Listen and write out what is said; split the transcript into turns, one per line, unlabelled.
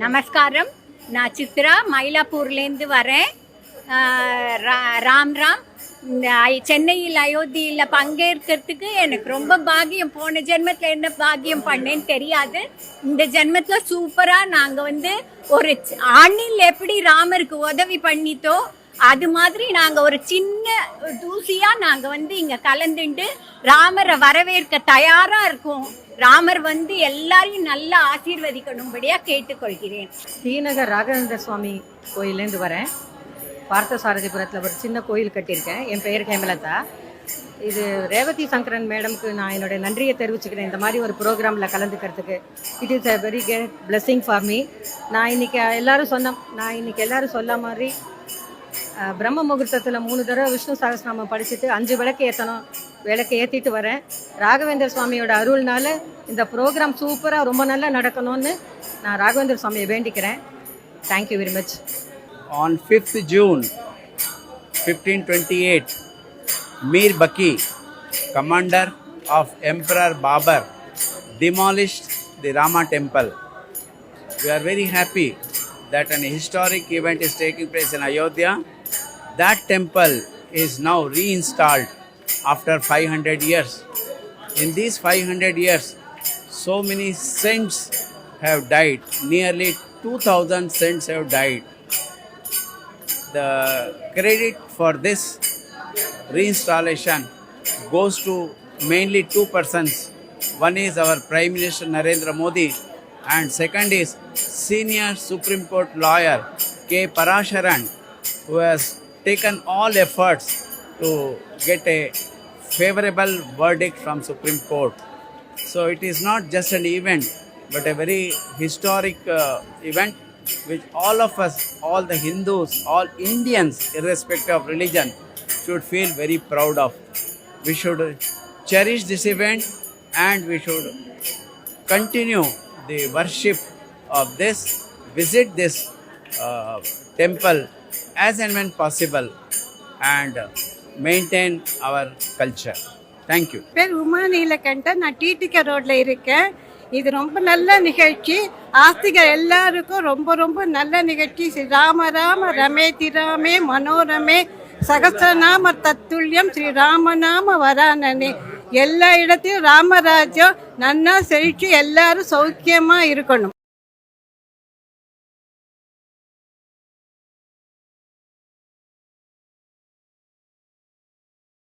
நமஸ்காரம். நான் சித்ரா மயிலாப்பூர்லேருந்து வரேன். ரா- ராம் ராம். இந்த சென்னையில் அயோத்தியில் பங்கேற்கிறதுக்கு எனக்கு ரொம்ப பாக்கியம். போன ஜென்மத்தில் என்ன பாக்கியம் பண்ணேன்னு தெரியாது. இந்த ஜென்மத்தில் சூப்பராக நாங்கள் வந்து ஒரு சி- ஆணில் எப்படி ராமருக்கு உதவி பண்ணித்தோ அது மாதிரி நாங்கள் ஒரு சின்ன தூசியாக நாங்கள் வந்து இங்கே கலந்துண்டு ராமரை வரவேற்க தயாராக இருக்கோம். ராமர் வந்து எல்லாரையும் நல்லா ஆசீர்வதிக்கணும்படியா கேட்டுக்கொள்கிறேன்.
ஸ்ரீநகர் ராகவேந்திர சுவாமி கோயிலேருந்து வரேன். பார்த்தசாரதிபுரத்தில் ஒரு சின்ன கோயில் கட்டியிருக்கேன். என் பெயர் ஹேமலதா. இது ரேவதி சங்கரன் மேடம்க்கு நான் என்னுடைய நன்றியை தெரிவிச்சுக்கிறேன். இந்த மாதிரி ஒரு ப்ரோக்ராமில் கலந்துக்கிறதுக்கு. It is a very great blessing for me நான் இன்னைக்கு எல்லோரும் சொன்ன நான் இன்னைக்கு எல்லோரும் சொல்ல மாதிரி பிரம்ம முகூர்த்தத்தில் மூணு தடவை விஷ்ணு சகஸ்ரநாமம் படிச்சுட்டு அஞ்சு விளக்கு ஏற்றணும் விளக்கு ஏற்றிட்டு வரேன் ராகவேந்தர் சுவாமியோட அருள்னால இந்த ப்ரோக்ராம் சூப்பராக ரொம்ப நல்லா நடக்கணும்னு நான் ராகவேந்தர் சுவாமியை வேண்டிக்கிறேன் thank you very much
on fifth June fifteen twenty eight Mir Baqi commander of emperor Babur demolished the Rama temple. We are very happy that an historic event is taking place in Ayodhya. That temple is now reinstalled after 500 years. In these 500 years, so many saints have died. Nearly 2000 saints have died the credit for this reinstallation goes to mainly two persons. One is our Prime Minister Narendra Modi, and second is senior Supreme Court lawyer K. Parasharan, who has taken all efforts to get a favorable verdict from Supreme Court. So it is not just an event, but a very historic uh, event which all of us, all the Hindus, all Indians, irrespective of religion, should feel very proud of. We should cherish this event and we should continue the worship of this, visit this uh, temple as and when possible, and maintain maintain our culture thank you
பேர் உமா நீலகண்டன் நான் TTK ரோட்ல இருக்கேன். இது ரொம்ப நல்ல நிகழ்ச்சி. ஆஸ்திகர் எல்லாருக்கும் ரொம்ப ரொம்ப நல்ல நிகழ்ச்சி. ஸ்ரீ ராம ராம ரமே திராமே மனோரமே சகசிரநாம தத்துல்யம் ஸ்ரீ ராமநாம வரானனே. எல்லா இடத்தையும் ராமராஜ்யம் நன்னா செழிச்சு எல்லாரும் சௌக்கியமா இருக்கணும்.